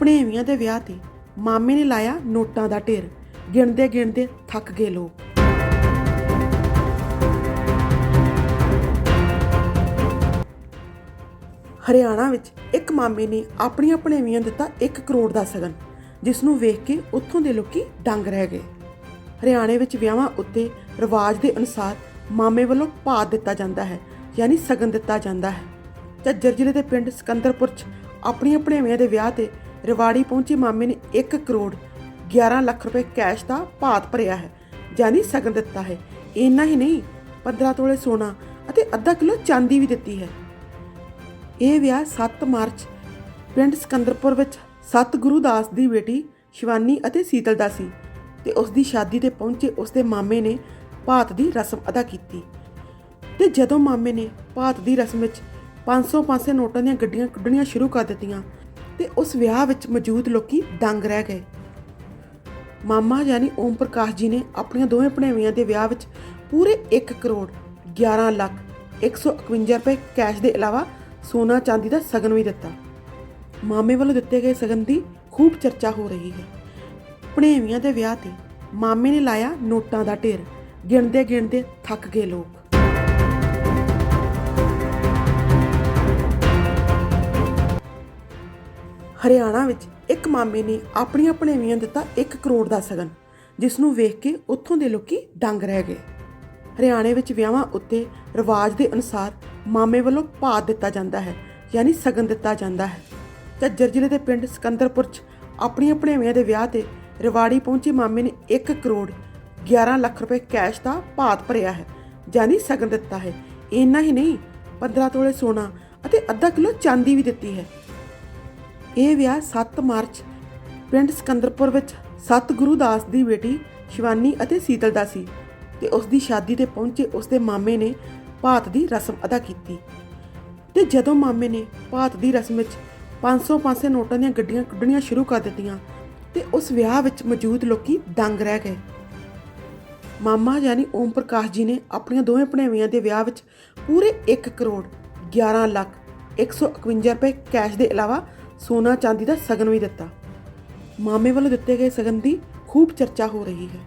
ਭਣੇਵੀਆਂ ਦੇ ਵਿਆਹ ਤੇ ਮਾਮੇ ਨੇ ਲਾਇਆ ਨੋਟਾਂ ਦਾ ਢੇਰ। ਗਿਣਦੇ ਗਿਣਦੇ ਥੱਕ ਗਏ ਲੋਕ। ਹਰਿਆਣਾ ਵਿੱਚ ਇੱਕ ਮਾਮੇ ਨੇ ਆਪਣੀਆਂ ਭਣੇਵੀਆਂ ਦਿੱਤਾ 1 ਕਰੋੜ ਦਾ ਸਗਨ, ਜਿਸ ਨੂੰ ਵੇਖ ਕੇ ਉੱਥੋਂ ਦੇ ਲੋਕੀ ਡੰਗ ਰਹਿ ਗਏ। ਹਰਿਆਣੇ ਵਿੱਚ ਵਿਆਹਾਂ ਉੱਤੇ ਰਿਵਾਜ ਦੇ ਅਨੁਸਾਰ ਮਾਮੇ ਵੱਲੋਂ ਭਾਤ ਦਿੱਤਾ ਜਾਂਦਾ ਹੈ, ਯਾਨੀ ਸਗਨ ਦਿੱਤਾ ਜਾਂਦਾ ਹੈ। ਝੱਜਰ ਜ਼ਿਲ੍ਹੇ ਦੇ ਪਿੰਡ ਸਕੰਦਰਪੁਰ 'ਚ ਆਪਣੀਆਂ ਭਣੇਵੀਆਂ ਦੇ ਵਿਆਹ ਤੇ ਰਿਵਾੜੀ ਪਹੁੰਚੇ ਮਾਮੇ ਨੇ 1 ਕਰੋੜ 11 ਲੱਖ ਰੁਪਏ ਕੈਸ਼ ਦਾ ਭਾਤ ਭਰਿਆ ਹੈ ਯਾਨੀ ਸਗਨ ਦਿੱਤਾ ਹੈ। ਇੰਨਾ ਹੀ ਨਹੀਂ 15 ਤੋਲੇ ਸੋਨਾ ਅਤੇ ਅੱਧਾ ਕਿਲੋ ਚਾਂਦੀ ਵੀ ਦਿੱਤੀ ਹੈ। ਇਹ ਵਿਆਹ 7 ਮਾਰਚ ਪਿੰਡ ਸਿਕੰਦਰਪੁਰ ਵਿੱਚ ਸਤਗੁਰੂ ਦਾਸ ਦੀ ਬੇਟੀ ਸ਼ਿਵਾਨੀ ਅਤੇ ਸੀਤਲ ਦਾ ਸੀ ਤੇ ਉਸ ਦੀ ਸ਼ਾਦੀ ਤੇ ਪਹੁੰਚੇ ਉਸ ਦੇ ਮਾਮੇ ਨੇ ਭਾਤ ਦੀ ਰਸਮ ਅਦਾ ਕੀਤੀ। ਤੇ ਜਦੋਂ ਮਾਮੇ ਨੇ ਭਾਤ ਦੀ ਰਸਮ ਵਿੱਚ 500 500 ਨੋਟਾਂ ਦੀਆਂ ਗੱਡੀਆਂ ਕੱਢਣੀਆਂ ਸ਼ੁਰੂ ਕਰ ਦਿੱਤੀਆਂ ਤੇ ਉਸ ਵਿਆਹ ਵਿੱਚ ਮੌਜੂਦ ਲੋਕੀ ਦੰਗ ਰਹਿ ਗਏ। ਮਾਮਾ ਯਾਨੀ ਓਮ ਪ੍ਰਕਾਸ਼ ਜੀ ਨੇ ਆਪਣੀਆਂ ਦੋਵੇਂ ਭਣੇਵੀਆਂ ਦੇ ਵਿਆਹ ਵਿੱਚ ਪੂਰੇ 1 ਕਰੋੜ 11 ਲੱਖ 151 ਰੁਪਏ ਕੈਸ਼ ਦੇ ਇਲਾਵਾ ਸੋਨਾ ਚਾਂਦੀ ਦਾ ਸਗਨ ਵੀ ਦਿੱਤਾ। ਮਾਮੇ ਵੱਲੋਂ ਦਿੱਤੇ ਗਏ ਸਗਨ ਦੀ ਖੂਬ ਚਰਚਾ ਹੋ ਰਹੀ ਹੈ। ਭਣੇਵੀਆਂ ਦੇ ਵਿਆਹ ਤੇ ਮਾਮੇ ਨੇ ਲਾਇਆ ਨੋਟਾਂ ਦਾ ਢੇਰ। ਗਿਣਦੇ ਗਿਣਦੇ ਥੱਕ ਗਏ ਲੋਕ। ਹਰਿਆਣਾ ਵਿੱਚ ਇੱਕ ਮਾਮੇ ਨੇ ਆਪਣੀਆਂ ਭਣੇਵੀਆਂ ਦਿੱਤਾ 1 ਕਰੋੜ ਦਾ ਸਗਨ, ਜਿਸ ਨੂੰ ਵੇਖ ਕੇ ਉੱਥੋਂ ਦੇ ਲੋਕੀ ਡੰਗ ਰਹਿ ਗਏ। ਹਰਿਆਣੇ ਵਿੱਚ ਵਿਆਹਾਂ ਉੱਤੇ ਰਿਵਾਜ ਦੇ ਅਨੁਸਾਰ ਮਾਮੇ ਵੱਲੋਂ ਭਾਤ ਦਿੱਤਾ ਜਾਂਦਾ ਹੈ, ਯਾਨੀ ਸਗਨ ਦਿੱਤਾ ਜਾਂਦਾ ਹੈ। ਝੱਜਰ ਜ਼ਿਲ੍ਹੇ ਦੇ ਪਿੰਡ ਸਿਕੰਦਰਪੁਰ 'ਚ ਆਪਣੀਆਂ ਭਣੇਵੀਆਂ ਦੇ ਵਿਆਹ ਤੇ ਰਿਵਾੜੀ ਪਹੁੰਚੇ ਮਾਮੇ ਨੇ 1 ਕਰੋੜ 11 ਲੱਖ ਰੁਪਏ ਕੈਸ਼ ਦਾ ਭਾਤ ਭਰਿਆ ਹੈ, ਯਾਨੀ ਸਗਨ ਦਿੱਤਾ ਹੈ। ਇੰਨਾ ਹੀ ਨਹੀਂ 15 ਤੋਲੇ ਸੋਨਾ ਅਤੇ ਅੱਧਾ ਕਿਲੋ ਚਾਂਦੀ ਵੀ ਦਿੱਤੀ ਹੈ। ਇਹ ਵਿਆਹ 7 ਮਾਰਚ, ਪਿੰਡ ਸਿਕੰਦਰਪੁਰ ਵਿੱਚ ਸਤਗੁਰੂ ਦਾਸ ਦੀ ਬੇਟੀ ਸ਼ਿਵਾਨੀ ਅਤੇ ਸੀਤਲ ਦਾ ਸੀ ਤੇ ਉਸ ਦੀ ਸ਼ਾਦੀ ਤੇ ਪਹੁੰਚੇ ਉਸ ਦੇ ਮਾਮੇ ਨੇ ਭਾਤ ਦੀ ਰਸਮ ਅਦਾ ਕੀਤੀ। ਤੇ ਜਦੋਂ ਮਾਮੇ ਨੇ ਭਾਤ ਦੀ ਰਸਮ ਵਿੱਚ 500 500 ਨੋਟਾਂ ਦੀਆਂ ਗੱਡੀਆਂ ਕੱਢਣੀਆਂ ਸ਼ੁਰੂ ਕਰ ਦਿੱਤੀਆਂ ਤੇ ਉਸ ਵਿਆਹ ਵਿੱਚ ਮੌਜੂਦ ਲੋਕੀ ਦੰਗ ਰਹਿ ਗਏ। ਮਾਮਾ ਯਾਨੀ ਓਮ ਪ੍ਰਕਾਸ਼ ਜੀ ਨੇ ਆਪਣੀਆਂ ਦੋਵੇਂ ਭਣੇਵੀਆਂ ਦੇ ਵਿਆਹ ਵਿੱਚ ਪੂਰੇ 1 ਕਰੋੜ 11 ਲੱਖ 151 ਰੁਪਏ ਕੈਸ਼ ਦੇ ਇਲਾਵਾ ਸੋਨਾ ਚਾਂਦੀ ਦਾ ਸਗਨ ਵੀ ਦਿੱਤਾ। ਮਾਮੇ ਵੱਲੋਂ ਦਿੱਤੇ ਗਏ ਸਗਨ ਦੀ ਖੂਬ ਚਰਚਾ ਹੋ ਰਹੀ ਹੈ।